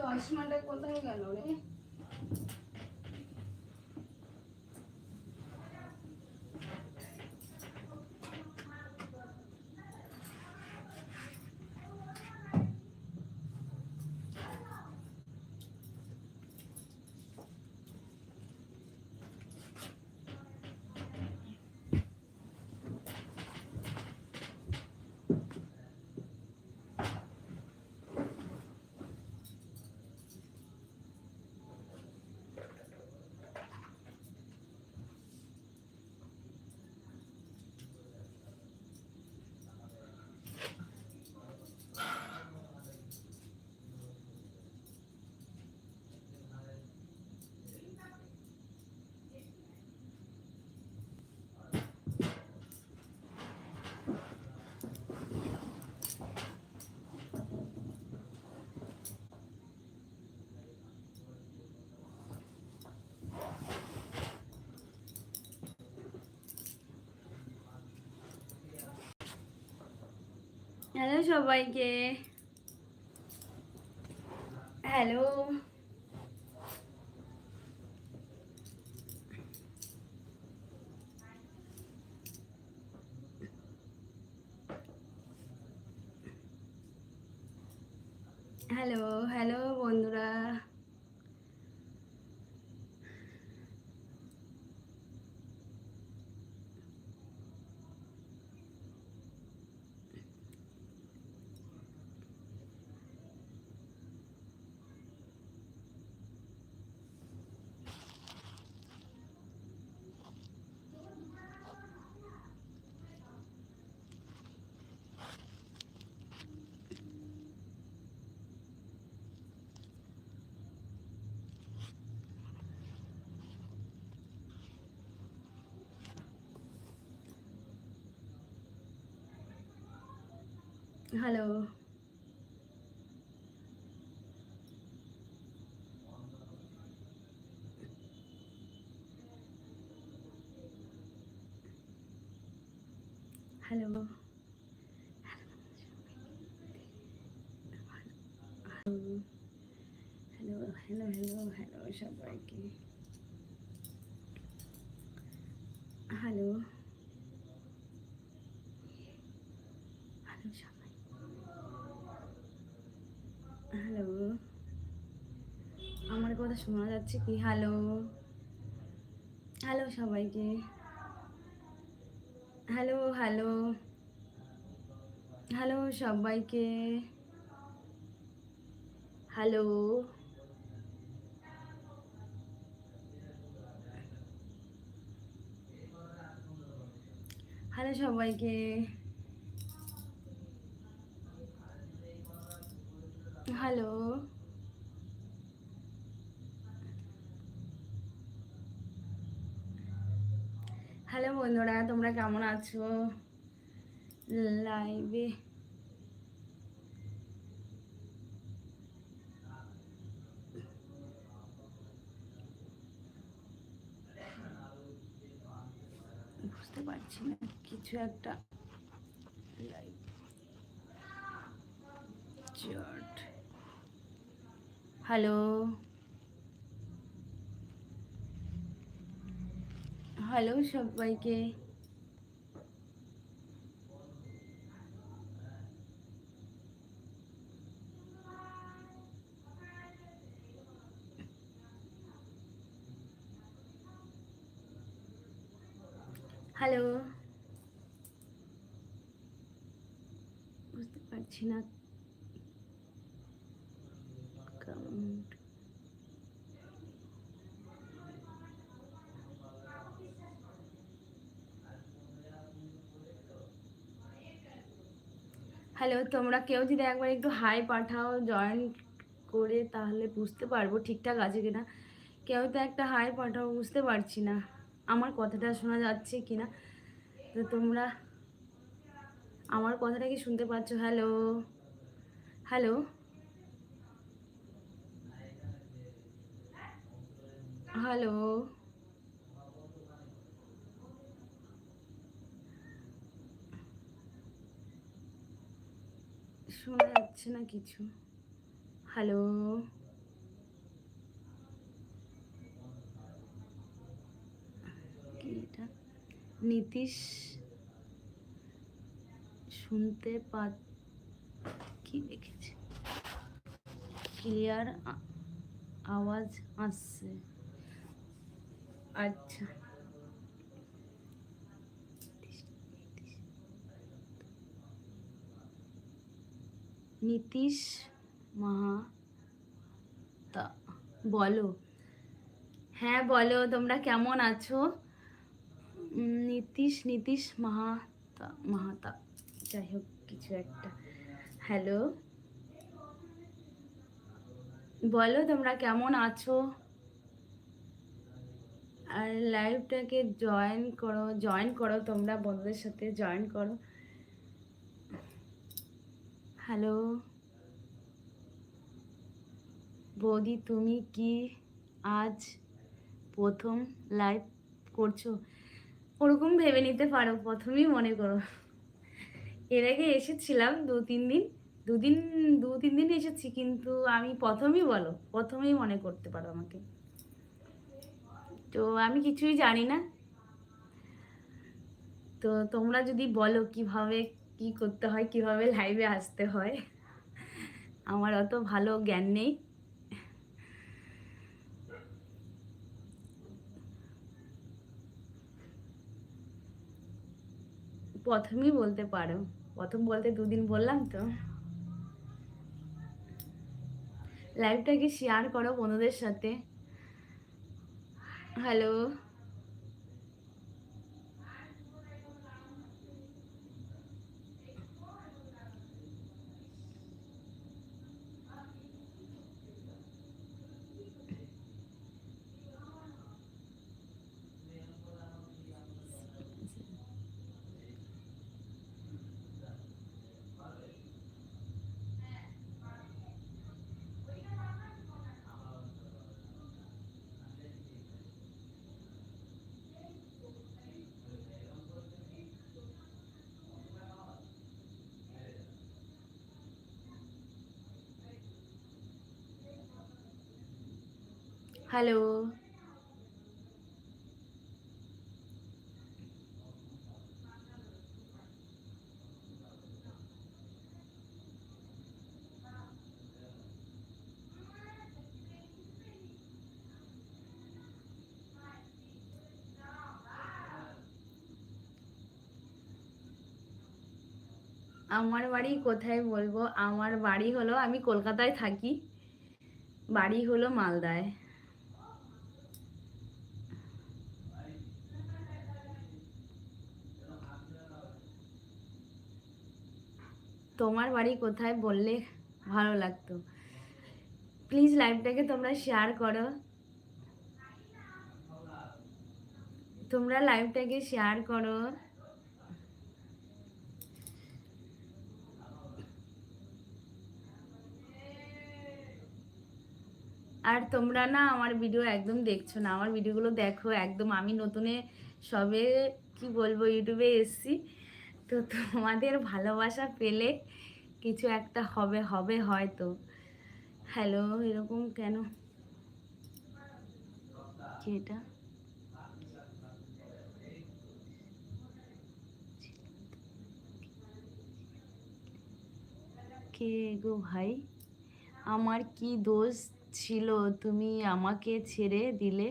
Choice అంటే కొంత hello সবাইকে। হ্যালো। হ্যালো হ্যালো বন্ধুরা। Hello hello hello hello hello hello সবাইকে হ্যালো হ্যালো সবাই হ্যালো আমার কথা শোনা যাচ্ছে কি? হ্যালো হ্যালো সবাইকে। হ্যালো হ্যালো হ্যালো সবাইকে। হ্যালো হ্যালো সবাইকে। হ্যালো হ্যালো বন্ধুরা তোমরা কেমন আছো? লাইভে বুঝতে পারছি না কিছু একটা হ্যালো হ্যালো সবাইকে। হ্যালো। বুঝতে পারছি না। হ্যালো, তোমরা কেউ যদি একবার একটু হাই পাঠাও জয়েন করে তাহলে বুঝতে পারব ঠিকঠাক আছে কিনা। কেউ তো একটা হাই পাঠাও, বুঝতে পারছি না। আমার কথাটা শোনা যাচ্ছে কিনা? তো তোমরা আমার কথাটা কি শুনতে পাচ্ছ? Hello hello. হ্যালো। শোনা যাচ্ছে না কিছু। হ্যালো এটা? নীতিশ শুনতে পা কি দেখেছি ক্লিয়ার আওয়াজ আসছে। আচ্ছা। নীতিশ মাহাতা, বলো। হ্যাঁ বলো, তোমরা কেমন আছো? নীতিশ নীতিশ মাহাতা মাহাতা, যাই হোক, কিছু একটা। হ্যালো? বলো, তোমরা কেমন আছো? আর লাইভটাকে জয়েন করো জয়েন করো তোমরা বন্ধুদের সাথে জয়েন করো। হ্যালো। বৌদি, তুমি কি আজ প্রথম লাইভ করছ? ওরকম ভেবে নিতে পারো, প্রথমেই মনে করো। এর আগে এসেছিলাম দু, তিন দিন দুদিন দু, তিন দিন এসেছি, কিন্তু আমি প্রথমেই বলো, প্রথমেই মনে করতে পারো আমাকে। তো আমি কিছুই জানি না। তো তোমরা যদি বলো কীভাবে কি করতে হয়, কীভাবে লাইভে আসতে হয়, আমার অত ভালো জ্ঞান নেই। প্রথমই বলতে পারো, প্রথম বলতে দুদিন বললাম তো। লাইভটাকে শেয়ার করো বন্ধুদের সাথে। Hello hello. আমার বাড়ি কোথায় বলব? আমার বাড়ি হলো আমি কলকাতায় থাকি। বাড়ি হলো মালদায়। তোমার বাড়ি কোথায় বললে ভালো লাগতো। প্লিজ লাইভটাকে তোমরা শেয়ার করো। তোমরা লাইভটাকে শেয়ার করো। আর তোমরা না আমার ভিডিও একদম দেখছ না। আমার ভিডিওগুলো দেখো। একদম আমি নতুনে সবে, কি বলব ইউটিউবে এসছি। তো তোমাদের ভালোবাসা পেলে কিছু একটা হবে হবে হয়তো। হ্যালো এরকম কেন? এটা কে গো ভাই? আমার কি দোষ ছিল? তুমি আমাকে ছেড়ে দিলে?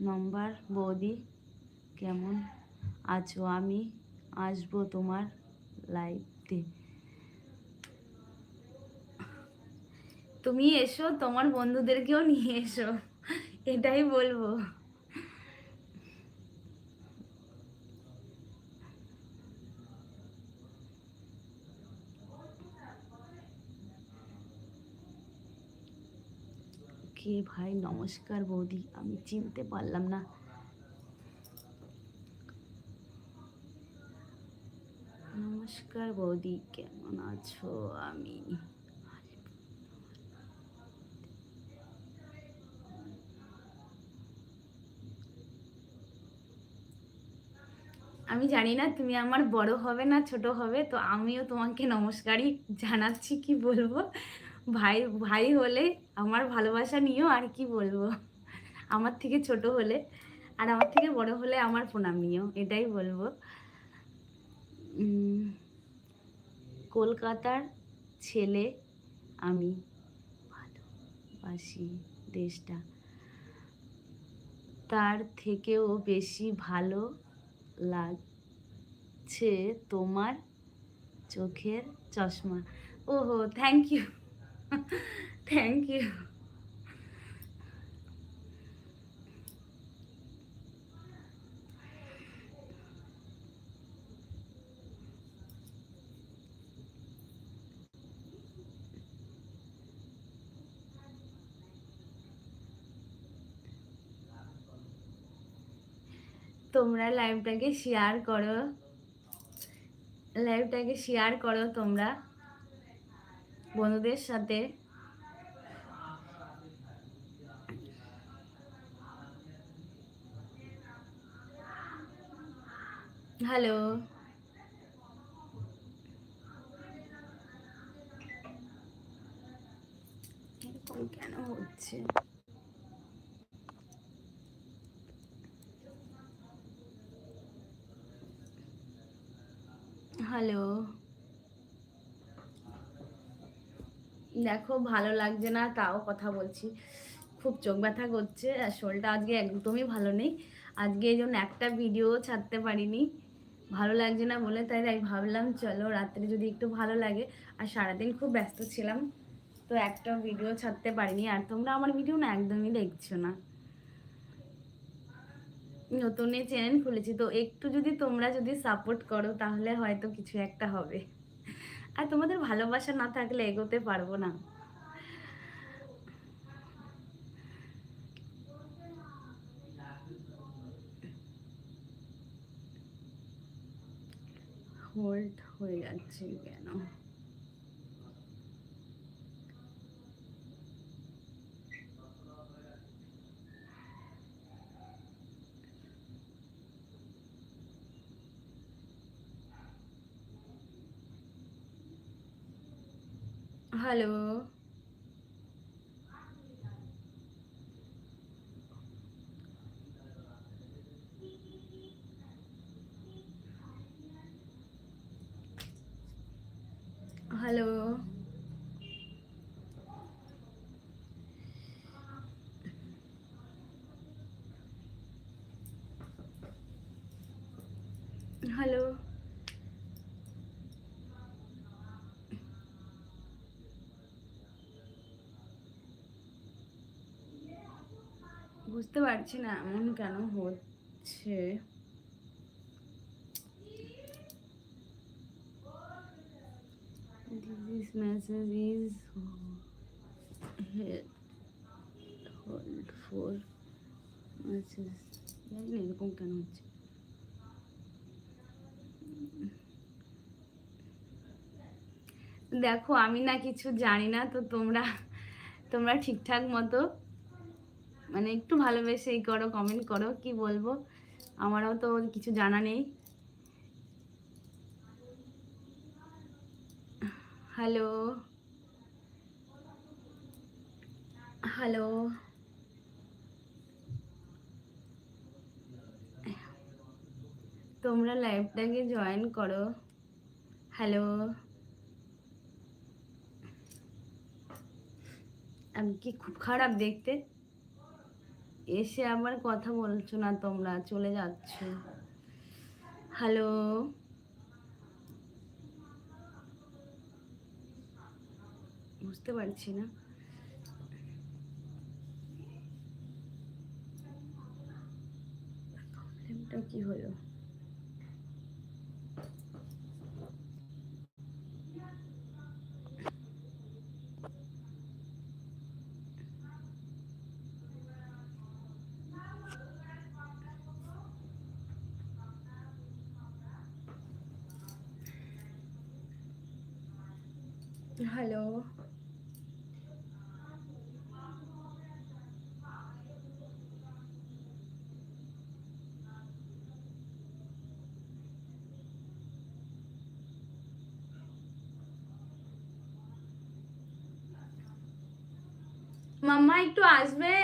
নম্বর বৌদি, কেমন আছো? আমি আসব তোমার লাইভতে তুমি এসো, তোমার বন্ধুদেরকেও নিয়ে এসো। এটাই বলব। কে ভাই? নমস্কার বৌদি। আমি চিনতে পারলাম না। নমস্কার বৌদি, কেমন আছো আমি? আমি জানি না তুমি আমার বড় হবে না ছোট হবে, তো আমিও তোমাকে নমস্কারই জানাচ্ছি, কি বলব? ভাই ভাই হলে আমার ভালোবাসা নিও, আর কি বলব? আমার থেকে ছোট হলে, আর আমার থেকে বড় হলে আমার প্রণাম নিও, এটাই বলব। কলকাতার ছেলে আমি। ভালোবাসি দেশটা। তার থেকেও বেশি ভালো লাগছে তোমার চোখের চশমা। ওহো থ্যাংক ইউ থ্যাংক ইউ তোমরা লাইভটাকে শেয়ার করো। লাইভটাকে শেয়ার করো তোমরা বন্ধুদের সাথে। হ্যালো এরকম কেন হচ্ছে হ্যালো দেখো, ভালো লাগছে না, তাও কথা বলছি। খুব চোখ ব্যথা করছে, আর শরীরটা আজকে একদমই ভালো নেই। আজকে এই জন্য একটা ভিডিও ছাড়তে পারিনি। ভালো লাগছে না বলে, তাই তাই ভাবলাম, চলো রাত্রে যদি একটু ভালো লাগে। আর সারাদিন খুব ব্যস্ত ছিলাম, তো একটা ভিডিও ছাড়তে পারিনি। আর তোমরা আমার ভিডিও না একদমই দেখছ না। নতুন এই চ্যানেল খুলেছি। তো একটু যদি তোমরা যদি সাপোর্ট করো, তাহলে হয়তো কিছু একটা হবে। আর তোমাদের ভালোবাসা না থাকলে এগোতে পারব না। হোল্ড হয়ে যাচ্ছে কেন হ্যালো হ্যালো হ্যালো বুঝতে পারছি না এমন কেন হচ্ছে held hold for message জানি না এরকম কেন হচ্ছে দেখো, আমি না কিছু জানি না, তো তোমরা তোমরা ঠিকঠাক মতো মানে একটু ভালোবেসে এই করো কমেন্ট করো, কি বলব? আমারও তো কিছু জানা নেই। হ্যালো হ্যালো তোমরা লাইভটাকে জয়েন করো। হ্যালো আমি কি খুব খারাপ দেখতে? এসে আমার কথা বলছো না তোমরা, চলে যাচ্ছ। হ্যালো বুঝতে পারছি না। প্রবলেমটা কি হলো? হ্যালো মাম্মা একটু আসবে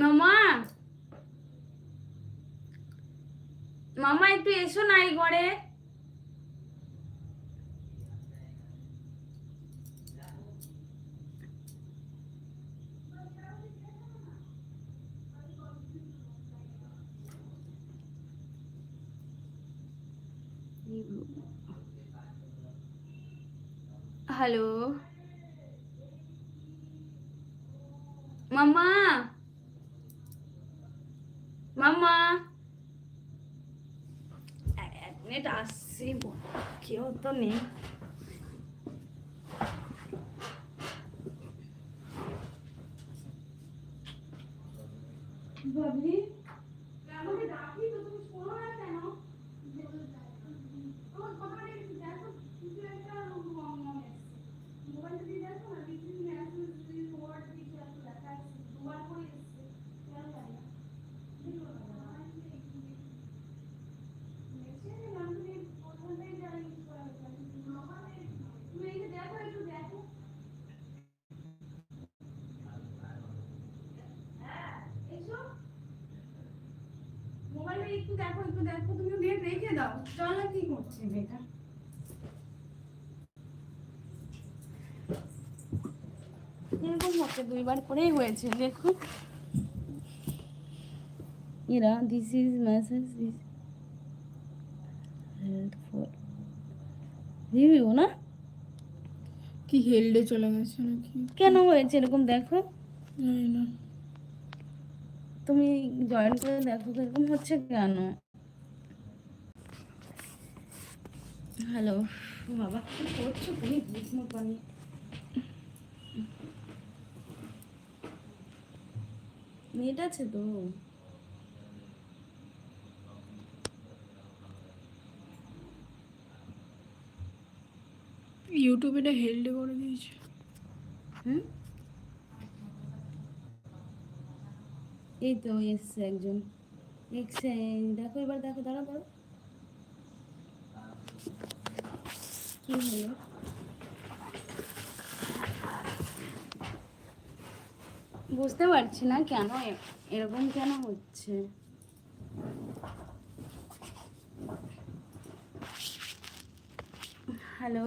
মামা মামা একটু এসো না এই ঘরে হ্যালো মামা মামা এক মিনিট আসছি কেউ তো নেই বাবলি আমাকে ডাকি তো তুমি শোনো না কেন তোমার কথাটা একটু দেখো কিছু একটা মোবাইলটা দিয়ে দেখো না কিছু মেসেজ ফরওয়ার্ড কিছু একটা দেখা যাচ্ছে দুবার করে এসছে কেন জানি না দেখো না মেসেজে মানুষের প্রথমটাই যারা ইউজ করা হচ্ছে তুমি এই যে দেখো একটু দেখো হ্যাঁ এসো মোবাইলটা একটু দেখো তুমি নেট রেখে দাও। চলো কি করছে বেটা? এরকম হচ্ছে দুইবার করেই হয়েছে দেখো। এরা this is message this help for review না? কি হেলডে চলে গেছে নাকি? কেন হয়েছে এরকম দেখো? জানি না। তুমি জয়েন করে দেখো এরকম হচ্ছে কেন? হ্যালো। বাবা কি করছ তুমি? বুঝতে পারি নেট আছে তো? ইউটিউবে এটা হেলডে করে দিয়েছে। হুম? এই তো এসছে একজন। এসছে দেখো এবার দেখো দাঁড়া দাঁড়া হলো? বুঝতে পারছি না কেন এরকম কেন হচ্ছে? হ্যালো?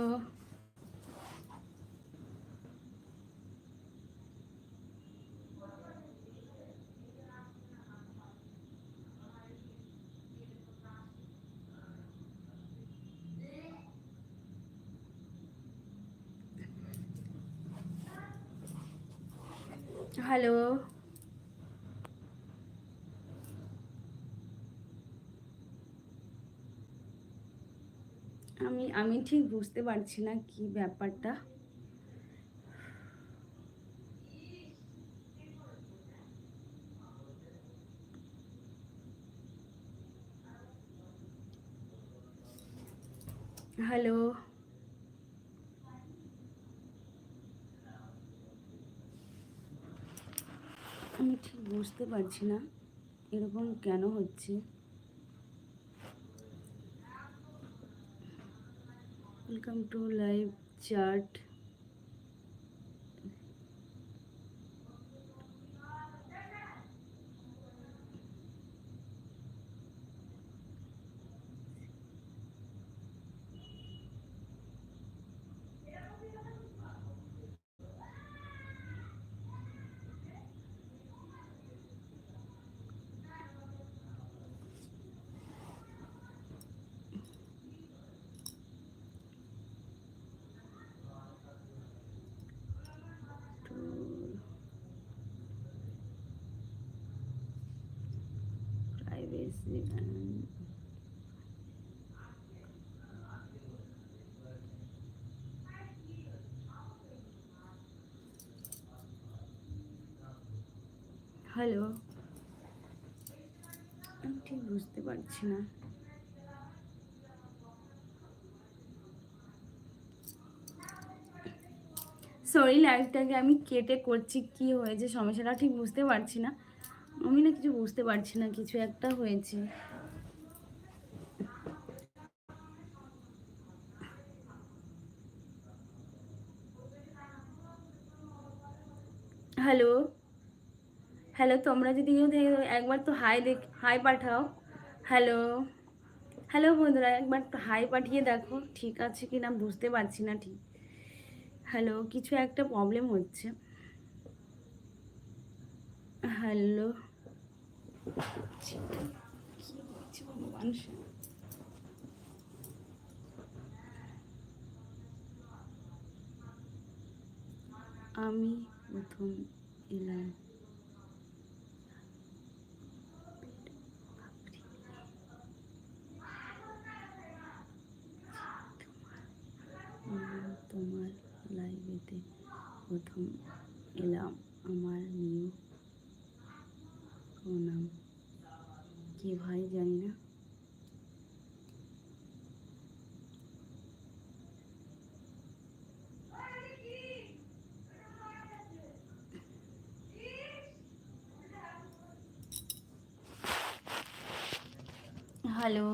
হ্যালো। আমি আমি ঠিক বুঝতে পারছি না কি ব্যাপারটা। হ্যালো আমি ঠিক বুঝতে পারছি না এরকম কেন হচ্ছে। Welcome to live chat and hello আমি ঠিক বুঝতে পারছি না। সরি লাইফটাকে আমি কেটে করছি কি হয়েছে সমস্যাটা ঠিক বুঝতে পারছি না। আমি না কিছু বুঝতে পারছি না, কিছু একটা হয়েছে। হ্যালো? হ্যালো, তোমরা যদি একবার তো হাই দেখ, হাই পাঠাও। হ্যালো? হ্যালো বন্ধুরা, একবার তো হাই পাঠিয়ে দেখো, ঠিক আছে কি না, বুঝতে পারছি না ঠিক। হ্যালো, কিছু একটা প্রবলেম হচ্ছে। হ্যালো? আমি প্রথম এলাম। তোমার লাইভেতে প্রথম এলাম আমার কি ভাই জানি না হ্যালো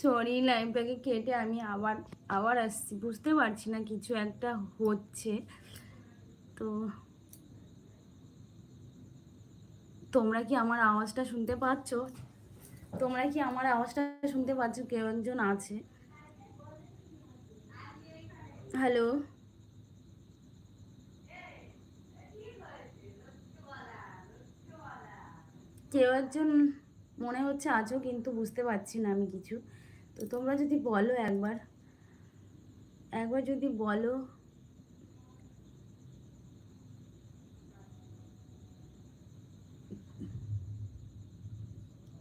সরি লাইভটাকে কেটে আমি আবার আবার আসছি। বুঝতে পারছি না, কিছু একটা হচ্ছে। তো তোমরা কি আমার আওয়াজটা শুনতে পাচ্ছ? তোমরা কি আমার আওয়াজটা শুনতে পাচ্ছ? কেউ একজন আছে। হ্যালো কেউ একজন মনে হচ্ছে আছো, কিন্তু বুঝতে পারছি না আমি কিছু। তো তোমরা যদি বলো একবার একবার যদি বলো।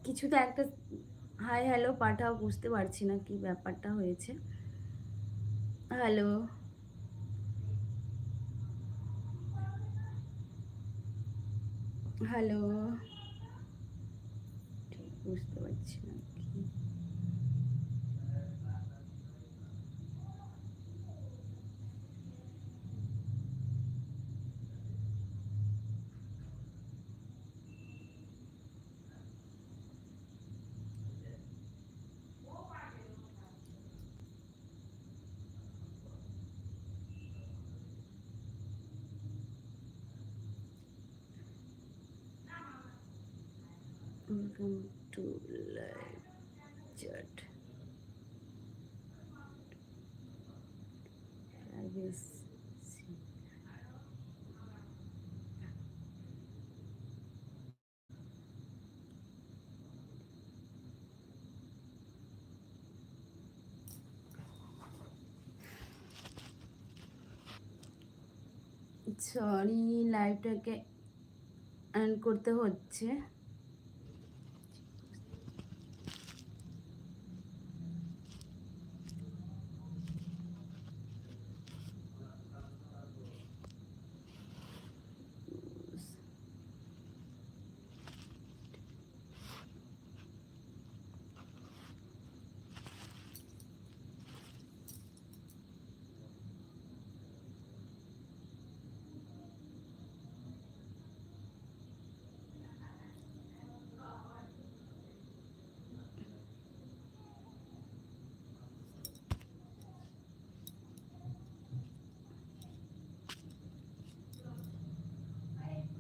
কিছু তো একটা হাই হ্যালো পাঠাও, বুঝতে পারছি না কি ব্যাপারটা হয়েছে। হ্যালো। হ্যালো। ঠিক, বুঝতে পারছি না কি To live chat. Privacy. Sorry লাইভটাকে অ্যান্ড করতে হচ্ছে